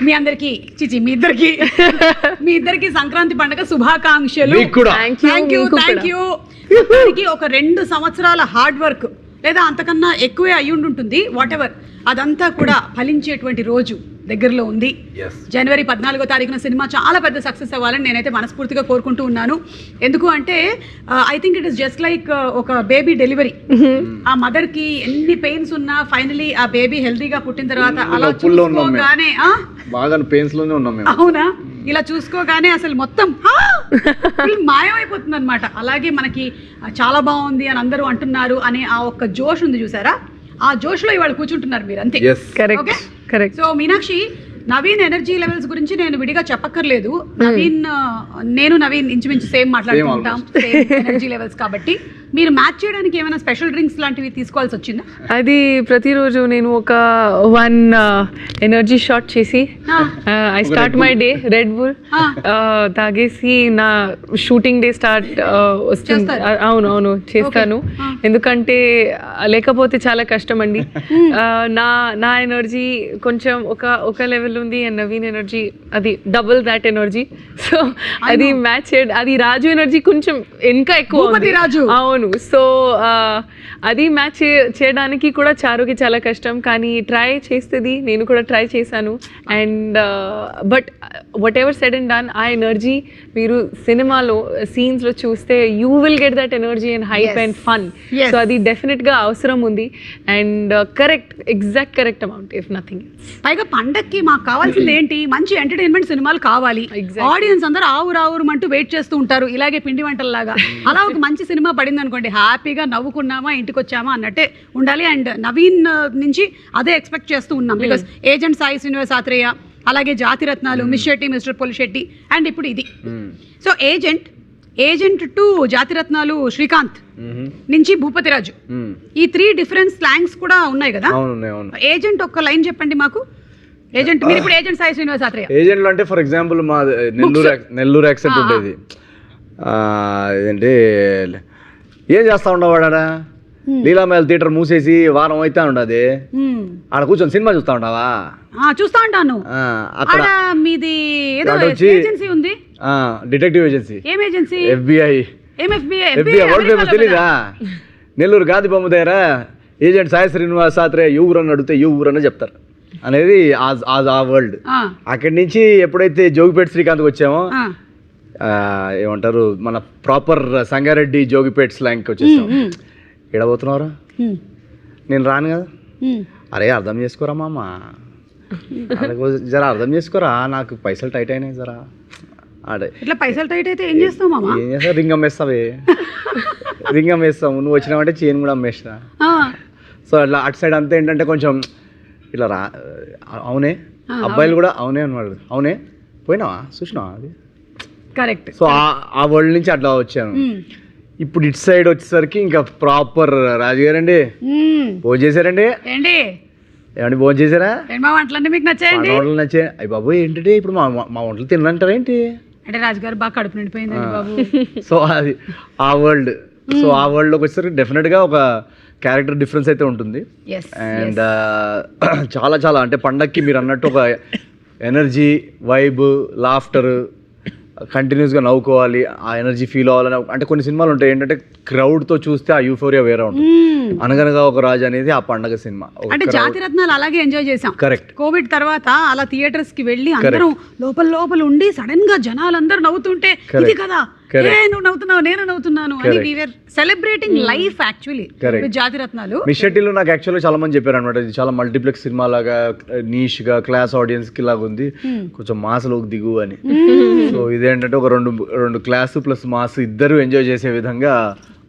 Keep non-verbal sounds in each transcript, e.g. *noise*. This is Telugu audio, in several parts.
మీ అందరికి చిచి మీ ఇద్దరికి *laughs* మీ ఇద్దరికి సంక్రాంతి పండుగ శుభాకాంక్షలు. థ్యాంక్ యూ థ్యాంక్ యూ ఒక రెండు సంవత్సరాల హార్డ్ వర్క్ లేదా అంతకన్నా ఎక్కువే అయి ఉంటుంది వాట్ ఎవర్ అదంతా కూడా ఫలించేటువంటి రోజు దగ్గరలో ఉంది. Yes. జనవరి పద్నాలుగో తారీఖున సినిమా చాలా పెద్ద సక్సెస్ అవ్వాలని నేనైతే మనస్ఫూర్తిగా కోరుకుంటూ ఉన్నాను. ఎందుకు అంటే I think it is just like ఒక బేబీ డెలివరీ ఆ మదర్కి ఎన్ని పెయిన్స్ ఉన్నా ఫైనలీ ఆ బేబీ హెల్తీగా పుట్టిన తర్వాత అలా ఉన్నాం మేము. చూసుకోగానే ఆ? బాగా పెయిన్స్లోనే ఉన్నాం మేము. అవునా? ఇలా చూసుకోగానే అసలు మొత్తం మాయమైపోతుంది అనమాట అలాగే మనకి చాలా బాగుంది అని అందరూ అంటున్నారు అనే ఆ ఒక్క జోష్ ఉంది చూసారా? ఆ జోష్లో ఇవాళ కూర్చుంటున్నారు మీరు అంతే. Correct? Correct so Meenakshi Naveen energy levels గురించి నేను విడిగా చెప్పక్కర్లేదు. నవీన్ ఆ, నేను నవీన్ ఇంచుమించు సేమ్ మాట్లాడుకుంటాం సేమ్ ఎనర్జీ లెవెల్స్ కాబట్టి. మీరు మ్యాచ్ చేయడానికి ఏమైనా స్పెషల్ డ్రింక్స్ లాంటివి తీసుకోవాల్సి వచ్చిందా? అది ప్రతిరోజు నేను ఒక వన్ ఎనర్జీ షాట్ చేసి I start my day Red Bull తాగేసి నా షూటింగ్ డే స్టార్ట్ వస్తుంది. చేస్తారు. ఆ, అవును అవును చేస్తాను. ఎందుకంటే లేకపోతే చాలా కష్టం అండి నా నా ఎనర్జీ కొంచెం ఒక ఒక లెవెల్ ఉంది అండ్ నవీన్ ఎనర్జీ అది డబుల్ దాట్ ఎనర్జీ. సో అది మ్యాచ్ అది రాజు ఎనర్జీ కొంచెం ఇంకా ఎక్కువ రాజు. అవును. సో అది మ్యాచ్ చేయడానికి కూడా చారుకి చాలా కష్టం. కానీ ట్రై చేస్తుంది. నేను కూడా ట్రై చేశాను. And but whatever said and done ఆ ఎనర్జీ మీరు సినిమాలో సీన్స్లో చూస్తే you will get that energy and hype. And fun. So అది డెఫినెట్గా అవసరం ఉంది. And correct exact correct amount if nothing పైగా పండక్కి మాకు కావాల్సింది ఏంటి? మంచి ఎంటర్టైన్మెంట్ సినిమాలు కావాలి. ఆడియన్స్ అందరూ ఆవురు ఆవురు అంటూ వెయిట్ చేస్తూ ఉంటారు. ఇలాగే పిండి వంటల్లాగా. అలా ఒక మంచి సినిమా పడింది అనుకోండి హ్యాపీగా నవ్వుకున్నామా ఇంటికి వచ్చామా అన్నట్టే ఉండాలి. అండ్ నవీన్ నుంచి అదే ఎక్స్పెక్ట్ చేస్తూ ఉన్నాం. బికాస్ ఏజెంట్ సాయి శ్రీనివాస్ ఆత్రేయ అలాగే Jathiratnalu miss Shetty mister Polishetty and ఇప్పుడు ఇది. So agent agent to Jathiratnalu Srikanth నుంచి భూపతిరాజు ఈ త్రీ డిఫరెంట్ స్లాంగ్స్ కూడా ఉన్నాయి కదా? ఏజెంట్ ఒక్క లైన్ చెప్పండి మాకు. ఏజెంట్ మీరు ఇప్పుడు ఏజెంట్ సాయి శ్రీనివాస్ ఆత్రేయ. ఏజెంట్లు అంటే ఫర్ ఎగ్జాంపుల్ మా నెల్లూరు నెల్లూరు యాక్సెంట్. ఉండేది. ఏంటి ఏం చేస్తా ఉండవాడా లీలామేల థియేటర్ మూసేసి వారం అయితే ఉండదు. ఆడ కూర్చొని సినిమా చూస్తా ఉండవా? చూస్తా ఉంటాను. అక్కడ మీది ఏదో ఏజెన్సీ ఉంది. Detective agency. ఏం ఏజెన్సీ? ఎఫ్బిఐ. ఏం ఎఫ్బిఐ ఎఫ్బిఐ వరల్డ్ ఫేమస్ తెలీదా? నెల్లూరు గాంధీ బొమ్మ దగ్గర ఏజెంట్ సాయి శ్రీనివాస్ సాత్రే ఏ ఊరు అని అడిగితే ఏ ఊరు అని చెప్తారు. అనేది ఆ వరల్డ్ అక్కడి నుంచి ఎప్పుడైతే జోగిపేట శ్రీకాంత్కి వచ్చామో ఏమంటారు మన ప్రాపర్ సంగారెడ్డి జోగిపేట్ స్లాంగ్కి వచ్చేసాం. ఎడబోతున్నారా నేను రాను కదా? అరే అర్థం చేసుకోరా మామ? జర అర్థం చేసుకోరా? నాకు పైసలు టైట్ అయినాయి జరా. ఆడే. ఇట్లా పైసలు టైట్ అయితే ఏం చేస్తావు మామ? ఏం చేస్తావు? రింగ్ అమ్మేస్తావే. రింగ్ అమ్మేస్తావు. నువ్వు వచ్చినావంటే చైన్ కూడా అమ్మేసిన. సో అట్లా అటు సైడ్ అంతా ఏంటంటే కొంచెం ఇట్లా రా అవునే? అబ్బాయిలు కూడా అవునే అన్నాడు. అవునే? పోయినావా? చూసినావా అది? కరెక్ట్. సో ఆ- వరల్డ్ నుంచి అట్లా వచ్చాను. ఇప్పుడు ఇటు సైడ్ వచ్చేసరికి ఇంకా ప్రాపర్ రాజుగారండి. భోజనం చేశారండి? ఏంటి? ఏమండి భోజనం చేశారా? మా వంటలన్నీ మీకు నచ్చాయండి? వంటలు నచ్చే అయ్యి బాబు ఏంటంటే ఇప్పుడు మా మా వంటలు తినంటారా ఏంటి? అంటే రాజుగారు బాగా కడుపు నిండిపోయిందండి బాబు. *laughs* సో అది ఆ వరల్డ్. సో ఆ వరల్డ్లోకి వచ్చేసరికి డెఫినెట్గా ఒక క్యారెక్టర్ డిఫరెన్స్ అయితే ఉంటుంది. అండ్ *clears throat* చాలా చాలా అంటే పండక్కి మీరు అన్నట్టు ఒక ఎనర్జీ వైబ్ లాఫ్టర్ కంటిన్యూస్గా నవ్వుకోవాలి ఆ ఎనర్జీ ఫీల్ అవ్వాలని అంటే కొన్ని సినిమాలు ఉంటాయి ఏంటంటే క్రౌడ్తో చూస్తే ఆ యూఫోరియా వేరే ఉంటుంది. అనగనగా ఒక రాజు అనేది ఆ పండగ సినిమా. అంటే జాతి రత్నాలు అలాగే ఎంజాయ్ చేసాం కరెక్ట్ కోవిడ్ తర్వాత అలా థియేటర్స్కి వెళ్ళి అందరం లోపల లోపల ఉండి సడన్గా జనాలందరూ నవ్వుతుంటే ఇది. కదా. ఏ నువ్వు నవ్వుతున్నావు నేను నవ్వుతున్నాను అని Correct. We're celebrating life actually Jathi Ratnalu. మిషెట్టిలో నాకు యాక్చువల్గా చాలా మంది చెప్పారు అనమాట ఇది చాలా మల్టీప్లెక్స్ సినిమా లాగా నీష్గా క్లాస్ ఆడియన్స్కి లాగా ఉంది. కొంచెం మాస్లోకి దిగు అని. సో ఇదేంటంటే ఒక రెండు రెండు క్లాస్ ప్లస్ మాస్ ఇద్దరు ఎంజాయ్ చేసే విధంగా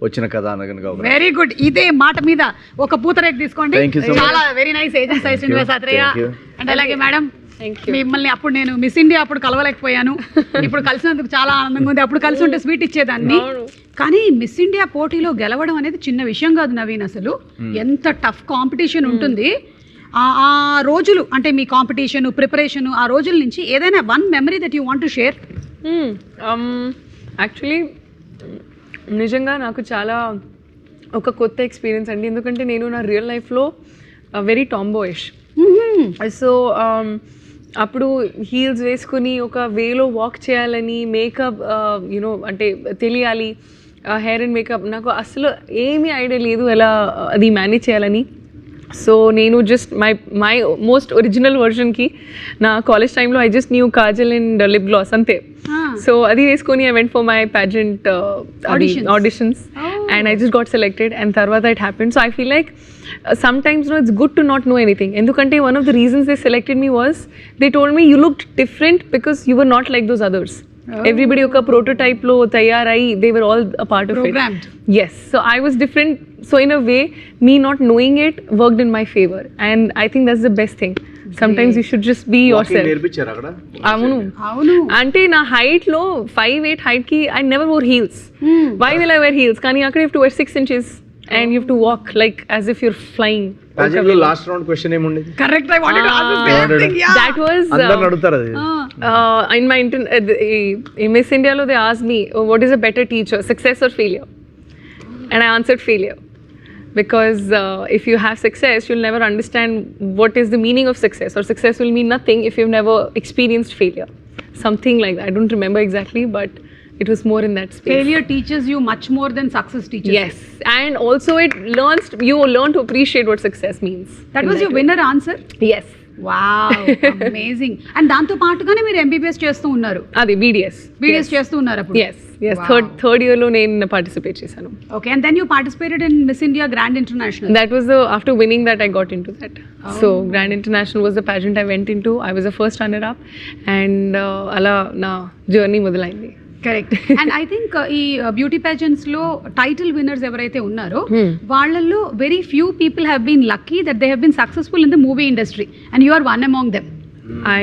వచ్చిన కథ అనగనగా వెరీ గుడ్ ఇదే మాట మీద ఒక పూతరేక్ తీసుకోండి. చాలా very nice agent Sai Srinivas Athreya. And అలాగే మేడం మిమ్మల్ని అప్పుడు నేను మిస్ ఇండియా అప్పుడు కలవలేకపోయాను. *laughs* ఇప్పుడు కలిసినందుకు చాలా ఆనందంగా ఉంది. అప్పుడు కలిసి ఉంటే స్వీట్ ఇచ్చేదాన్ని. కానీ మిస్ ఇండియా పోటీలో గెలవడం అనేది చిన్న విషయం కాదు నవీన్ అసలు. ఎంత టఫ్ కాంపిటీషన్ ఉంటుంది. ఆ ఆ రోజులు అంటే మీ కాంపిటీషన్ ప్రిపరేషన్ ఆ రోజుల నుంచి ఏదైనా one memory that you want to share actually నిజంగా నాకు చాలా ఒక కొత్త ఎక్స్పీరియన్స్ అండి. ఎందుకంటే నేను నా రియల్ లైఫ్లో వెరీ టాంబోయిష్ సో అప్పుడు హీల్స్ వేసుకుని ఒక వేలో వాక్ చేయాలని మేకప్ యూనో అంటే తెలియాలి హెయిర్ అండ్ మేకప్ నాకు అసలు ఏమీ ఐడియా లేదు ఎలా అది మేనేజ్ చేయాలని. సో నేను just my my most original వర్షన్కి నా కాలేజ్ టైంలో I just new kajal and lip gloss అంతే. సో అది వేసుకొని I went for my pageant Auditions. Auditions Oh. And I just got selected and తర్వాత it happen so I feel like sometimes no it's good to not know anything ఎందుకంటే one of the reasons they selected me was they told me you look different because you were not like those others everybody ఒక ప్రోటోటైప్లో తయారై they were all a part of it Programmed. Yes. So I was different. So in a way, me not knowing it worked in my favor, and I think that's the best thing. Sometimes you should just be yourself. నేర్పించారు అక్కడ? అవును. అవును. అంటే నా హైట్లో five eight హైట్కి I never wore heels why will I wear heels కానీ అక్కడ you to wear six inches and you to walk like as if you're flying last round question ఏముండేది correct I wanted to ask this ya that was అందరిని అడుగుతారు అది. Uh, in my inter- uh, the- in Miss India, they asked me, oh, what is a better teacher, success because uh, if you have success you'll never understand what is the meaning of success or success will mean nothing if you've never experienced failure. Something like that. I don't remember exactly but it was more in that space. Failure teaches you much more than success teaches yes. you. and also it learns you learn to appreciate what success means. That was that your way. winner answer? Yes. Amazing and దాంతో పాటుగానే మీరు ఎంబీబీఎస్ చేస్తూ ఉన్నారు. అది బీడిఎస్ బీడిఎస్ చేస్తూ థర్డ్ థర్డ్ నేను పార్టిసిపేట్ చేశాను. Okay and India grand international that grand international was I first runner and అలా జర్నీ మొదలైంది. కరెక్ట్ అండ్ ఐ థింక్ ఈ బ్యూటీ పేజెంట్స్లో టైటిల్ విన్నర్స్ ఎవరైతే ఉన్నారో Hmm. వాళ్ళల్లో very few people have been lucky that they have been successful in the movie industry and you are one among them I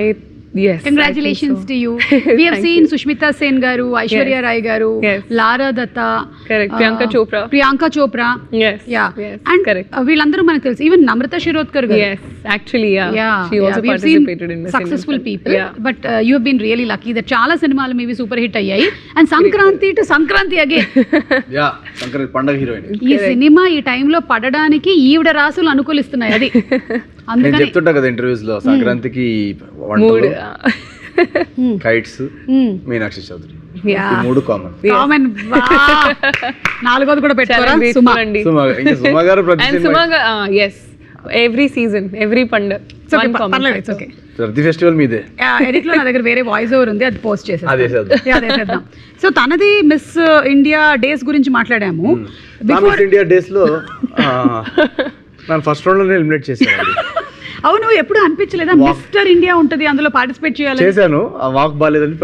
congratulations to you we have seen Sushmita Sen garu Aishwarya Yes. Rai garu Yes. Lara Dutta Correct. Priyanka Chopra. Priyanka Chopra Yes. Ya Yes. And Correct. వీళ్ళందరూ మనకు తెలుసు ఈవెన్ నమ్రత శిరోద్కర్ గారు Yes. Actually, yeah. Yeah, She also yeah, we've seen participated in Miss successful India. people, Yeah. but uh, you have been really lucky that చాలా సినిమాలు మీవి సూపర్ హిట్ అయ్యాయి and Sankranti to Sankranti again ya Sankranti పండగ హీరోయిన్ ఈ సినిమా ఈ టైంలో పడడానికి ఈవిడ రాసులు అనుకూలిస్తున్నాయి అది నేను చెప్తుంటా కదా ఇంటర్వ్యూస్లో సంక్రాంతికి. వంటలు. కైట్స్. మీనాక్షి చౌదరి. మూడు కామన్ కామన్ నాలుగోది కూడా grateful సుమా. సుమా ఇంకా సుమా గారు ప్రతి పండగ. ఫెస్టివల్ మీదే. ఎడిట్లో నా దగ్గర వేరే వాయిస్ ఓవర్ ఉంది అది పోస్ట్ చేసేది అదే చేద్దాం. అదే చేద్దాం. సో తనది మిస్ ఇండియా డేస్ గురించి మాట్లాడాము. ఇండియా డేస్లో నన్ను ఫస్ట్ రౌండ్లోనే ఎలిమినేట్ చేశాను *laughs* అవును ఎప్పుడు అనిపించలేదా? మిస్టర్ ఇండియా ఉంటది అందులో పార్టిసిపేట్ చేయాలి చేశాను. ఆ వాక్ బాగాలేదని